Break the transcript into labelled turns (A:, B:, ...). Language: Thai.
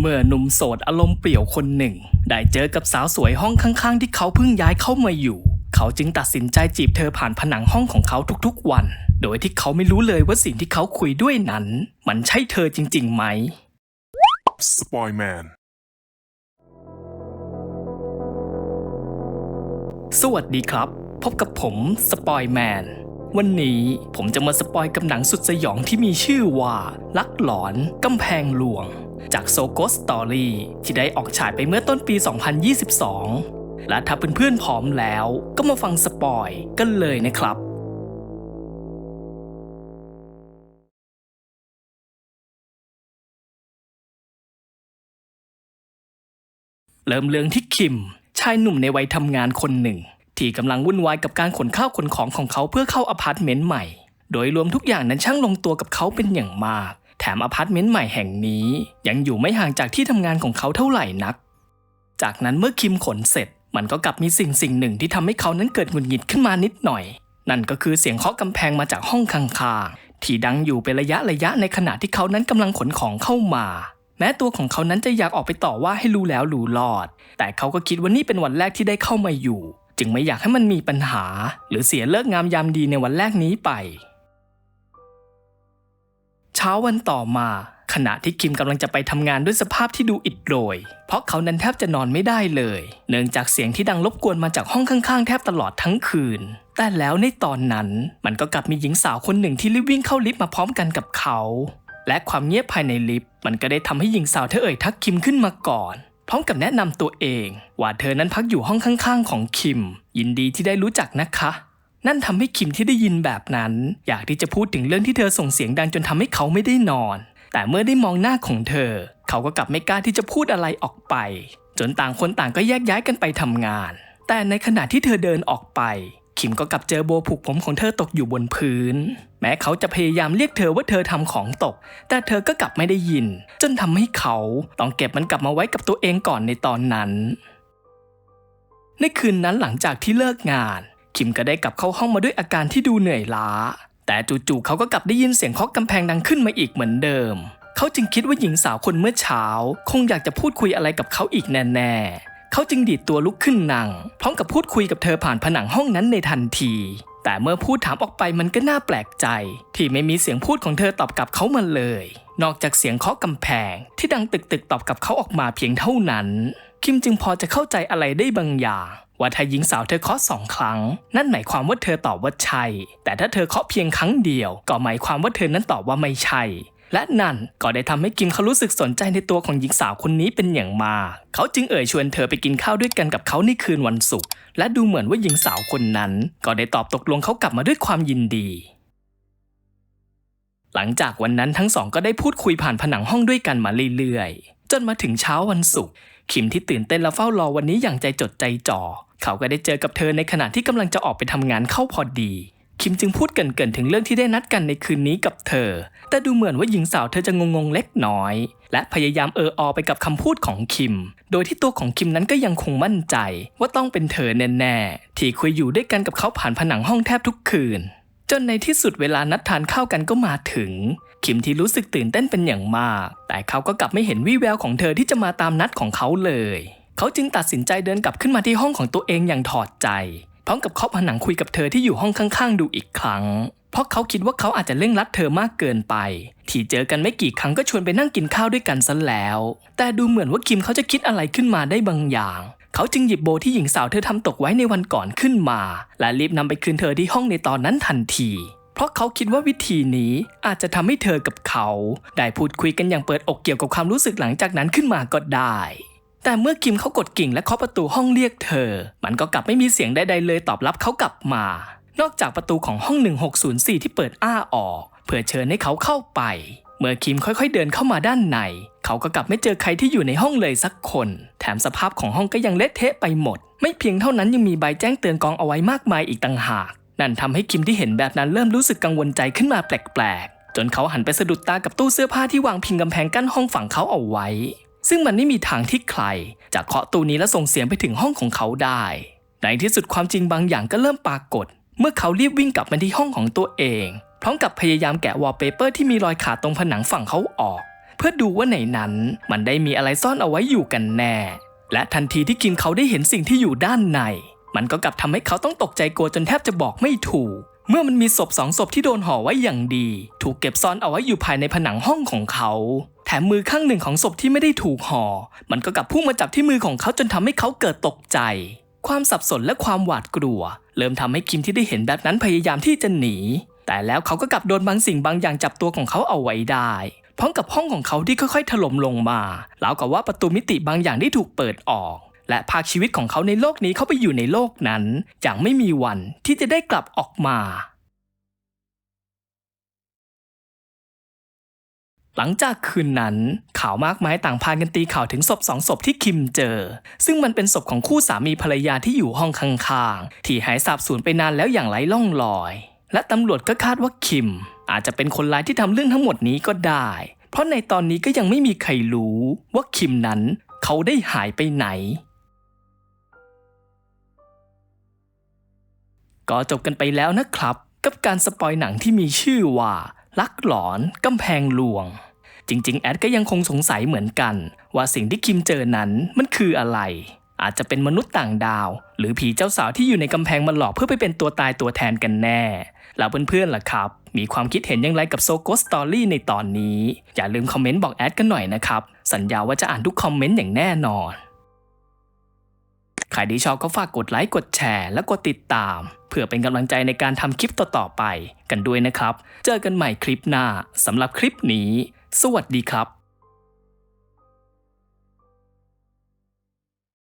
A: เมื่อหนุ่มโสดอารมณ์เปรี่ยวคนหนึ่ง ได้เจอกับสาวสวยห้องข้างๆ ที่เขาเพิ่งย้ายเข้ามาอยู่ เขาจึงตัดสินใจจีบเธอผ่านผนังห้องของเขาทุกๆวัน โดยที่เขาไม่รู้เลยว่าสิ่งที่เขาคุยด้วยนั้น มันใช่เธอจริงๆไหม
B: สปอยแมน
A: สวัสดีครับ พบกับผมสปอยแมนวันนี้ผมจะมาสปอยกับหนังสุดสยองที่มีชื่อว่า ลักหลอนกำแพงหลวง จากโซโกสตอรี่ที่ได้ออกฉายไปเมื่อต้นปี 2022 และถ้าเพื่อนๆพร้อมแล้วก็มาฟังสปอยกันเลยนะครับเริ่มเรื่องที่คิม ชายหนุ่มในวัยทำงานคนหนึ่ง ที่กำลังวุ่นวายกับการขนข้าวขนของของเขาเพื่อเข้าอพาร์ตเมนต์ใหม่ โดยรวมทุกอย่างนั้นช่างลงตัวกับเขาเป็นอย่างมาก แถมอพาร์ตเมนต์ใหม่แห่งนี้ ยังอยู่ไม่ห่างจากที่ทำงานของเขาเท่าไหร่นัก จากนั้นเมื่อคิมขนเสร็จ มันก็กลับมีสิ่งสิ่งหนึ่งที่ทำให้เขานั้นเกิดหงุดหงิดขึ้นมานิดหน่อย นั่นก็คือเสียงเคาะกำแพงมาจากห้องข้างๆที่ดังอยู่เป็นระยะระยะในขณะที่เขานั้นกำลังขนของเข้ามา แม้ตัวของเขานั้นจะอยากออกไปต่อว่าให้รู้แล้วรู้รอด แต่เขาก็คิดว่านี่เป็นวันแรกที่ได้เข้ามาอยู่ จึงไม่อยากให้มันมีปัญหา หรือเสียเลิกงามยามดีในวันแรกนี้ไป เช้าวันต่อมา ขณะที่คิมกำลังจะไปทำงานด้วยสภาพที่ดูอิดโรย เพราะเขานั้นแทบจะนอนไม่ได้เลย เนื่องจากเสียงที่ดังรบกวนมาจากห้องข้างๆ แทบตลอดทั้งคืน แต่แล้วในตอนนั้น มันก็กลับมีหญิงสาวคนหนึ่งที่รีบวิ่งเข้าลิฟต์มาพร้อมกันกับเขา และความเงียบภายในลิฟต์มันก็ได้ทำให้หญิงสาวเธอเอ่ยทักคิมขึ้นมาก่อนพร้อมกับแนะนำตัวเอง ว่าเธอนั้นพักอยู่ห้องข้างๆ ของคิม ยินดีที่ได้รู้จักนะคะ นั่นทำให้คิมที่ได้ยินแบบนั้น อยากที่จะพูดถึงเรื่องที่เธอส่งเสียงดังจนทำให้เขาไม่ได้นอน แต่เมื่อได้มองหน้าของเธอ เขาก็กลับไม่กล้าที่จะพูดอะไรออกไป จนต่างคนต่างก็แยกย้ายกันไปทำงาน แต่ในขณะที่เธอเดินออกไป คิมก็กลับเจอโบผูกผมของเธอตกอยู่บนพื้น แม้เขาจะพยายามเรียกเธอว่าเธอทำของตก แต่เธอก็กลับไม่ได้ยิน จนทำให้เขาต้องเก็บมันกลับมาไว้กับตัวเองก่อนในตอนนั้น ในคืนนั้นหลังจากที่เลิกงาน คิมก็ได้กลับเข้าห้องมาด้วยอาการที่ดูเหนื่อยล้า แต่จู่ๆเขาก็กลับได้ยินเสียงเคาะกำแพงดังขึ้นมาอีกเหมือนเดิม เขาจึงคิดว่าหญิงสาวคนเมื่อเช้า คงอยากจะพูดคุยอะไรกับเขาอีกแน่ๆ เขาจึงดีดตัวลุกขึ้นนั่งพร้อมกับพูดคุยกับเธอผ่านผนังห้องนั้นในทันที แต่เมื่อพูดถามออกไปมันก็น่าแปลกใจ ที่ไม่มีเสียงพูดของเธอตอบกลับเขามาเลย นอกจากเสียงเคาะกำแพงที่ดังตึกๆตอบกลับเขาออกมาเพียงเท่านั้น คิมจึงพอจะเข้าใจอะไรได้บางอย่าง ว่าถ้าหญิงสาวเธอเคาะสองครั้ง นั่นหมายความว่าเธอตอบว่าใช่ แต่ถ้าเธอเคาะเพียงครั้งเดียว ก็หมายความว่าเธอนั้นตอบว่าไม่ใช่ และนั่นก็ได้ทำให้กิมเขารู้สึกสนใจในตัวของหญิงสาวคนนี้เป็นอย่างมาก เขาจึงเอ่ยชวนเธอไปกินข้าวด้วยกันกับเขาในคืนวันศุกร์และดูเหมือนว่าหญิงสาวคนนั้น ก็ได้ตอบตกลงเขากลับมาด้วยความยินดีหลังจากวันนั้นทั้งสองก็ได้พูดคุยผ่านผนังห้องด้วยกันมาเรื่อยๆ จนมาถึงเช้าวันศุกร์ คิมที่ตื่นเต้นและเฝ้ารอวันนี้อย่างใจจดใจจ่อ เขาก็ได้เจอกับเธอในขณะที่กำลังจะออกไปทำงานเข้าพอดี คิมจึงพูดเกินๆถึงเรื่องที่ได้นัดกันในคืนนี้กับเธอ แต่ดูเหมือนว่าหญิงสาวเธอจะงงๆเล็กน้อย และพยายามเอออไปกับคำพูดของคิม โดยที่ตัวของคิมนั้นก็ยังคงมั่นใจ ว่าต้องเป็นเธอแน่ๆ ที่คุยอยู่ด้วยกันกับเขาผ่านผนังห้องแทบทุกคืน จนในที่สุดเวลานัดทานข้าวกันก็มาถึง คิมที่รู้สึกตื่นเต้นเป็นอย่างมาก แต่เขาก็กลับไม่เห็นวี่แววของเธอที่จะมาตามนัดของเขาเลย เขาจึงตัดสินใจเดินกลับขึ้นมาที่ห้องของตัวเองอย่างถอดใจ พร้อมกับเคาะผนังคุยกับเธอที่อยู่ห้องข้างๆ ดูอีกครั้ง เพราะเขาคิดว่าเขาอาจจะเร่งรัดเธอมากเกินไป ที่เจอกันไม่กี่ครั้งก็ชวนไปนั่งกินข้าวด้วยกันซะแล้ว แต่ดูเหมือนว่าคิมเขาจะคิดอะไรขึ้นมาได้บางอย่างเขาจึงหยิบโบที่หญิงสาวเธอทำตกไว้ในวันก่อนขึ้นมา และรีบนำไปคืนเธอที่ห้องในตอนนั้นทันที เพราะเขาคิดว่าวิธีนี้อาจจะทำให้เธอกับเขา ได้พูดคุยกันอย่างเปิดอกเกี่ยวกับความรู้สึกหลังจากนั้นขึ้นมาก็ได้ แต่เมื่อคิมเขากดกิ่งและเคาะประตูห้องเรียกเธอ มันก็กลับไม่มีเสียงใดๆเลยตอบรับเขากลับมา นอกจากประตูของห้อง 1604 ที่เปิดอ้าออก เพื่อเชิญให้เขาเข้าไป เมื่อคิมค่อยๆเดินเข้ามาด้านใน เขาก็กลับไม่เจอใครที่อยู่ในห้องเลยสักคน แถมสภาพของห้องก็ยังเละเทะไปหมด ไม่เพียงเท่านั้นยังมีใบแจ้งเตือนกองเอาไว้มากมายอีกต่างหาก นั่นทำให้คิมที่เห็นแบบนั้นเริ่มรู้สึกกังวลใจขึ้นมาแปลกๆ จนเขาหันไปสะดุดตากับตู้เสื้อผ้าที่วางพิงกำแพงกั้นห้องฝั่งเขาเอาไว้ ซึ่งมันไม่มีทางที่ใคร จะเคาะตู้นี้และส่งเสียงไปถึงห้องของเขาได้ ในที่สุดความจริงบางอย่างก็เริ่มปรากฏ เมื่อเขารีบวิ่งกลับมาที่ห้องของตัวเอง พร้อมกับพยายามแกะวอลเปเปอร์ที่มีรอยขาดตรงผนังฝั่งเขาออก เพื่อดูว่าในนั้นมันได้มีอะไรซ่อนเอาไว้อยู่กันแน่ และทันทีที่คิมเขาได้เห็นสิ่งที่อยู่ด้านใน มันก็กลับทำให้เขาต้องตกใจกลัวจนแทบจะบอกไม่ถูก เมื่อมันมีศพสองศพที่โดนห่อไว้อย่างดี ถูกเก็บซ่อนเอาไว้อยู่ภายในผนังห้องของเขา แถมมือข้างหนึ่งของศพที่ไม่ได้ถูกห่อ มันก็กลับพุ่งมาจับที่มือของเขาจนทำให้เขาเกิดตกใจ ความสับสนและความหวาดกลัว เริ่มทำให้คิมที่ได้เห็นแบบนั้นพยายามที่จะหนี แต่แล้วเขาก็กลับโดนบางสิ่งบางอย่างจับตัวของเขาเอาไว้ได้พร้อมกับห้องของเขาที่ค่อยๆถล่มลงมาแล้วกับว่าประตูมิติบางอย่างได้ถูกเปิดออก และพาชีวิตของเขาในโลกนี้เข้าไปอยู่ในโลกนั้นอย่างไม่มีวันที่จะได้กลับออกมา หลังจากคืนนั้น ข่าวมากมายต่างพากันตีข่าวถึงศพสองศพที่คิมเจอ ซึ่งมันเป็นศพของคู่สามีภรรยาที่อยู่ห้องข้างๆ ที่หายสาบสูญไปนานแล้วอย่างไร้ล่องลอย และตำรวจก็คาดว่าคิม อาจจะเป็นคนร้ายที่ทำเรื่องทั้งหมดนี้ก็ได้ เพราะในตอนนี้ก็ยังไม่มีใครรู้ว่าคิมนั้นเขาได้หายไปไหน ก็จบกันไปแล้วนะครับ กับการสปอยหนังที่มีชื่อว่า ลักหลอนกำแพงหลวง จริง ๆ แอดก็ยังคงสงสัยเหมือนกัน ว่าสิ่งที่คิมเจอนั้นมันคืออะไร อาจจะเป็นมนุษย์ต่างดาว หรือผีเจ้าสาวที่อยู่ในกำแพงมาหลอกเพื่อไปเป็นตัวตายตัวแทนกันแน่ แล้วเพื่อนๆล่ะครับ มีความคิดเห็นอย่างไรกับโซโกสตอรี่ในตอนนี้ อย่าลืมคอมเมนต์บอกแอดกันหน่อยนะครับสัญญาว่าจะอ่านทุกคอมเมนต์อย่างแน่นอน ใครที่ชอบก็ฝากกดไลค์กดแชร์ และกดติดตาม เพื่อเป็นกำลังใจในการทำคลิปต่อๆไปกันด้วยนะครับ เจอกันใหม่คลิปหน้าสำหรับคลิปนี้ สวัสดีครับ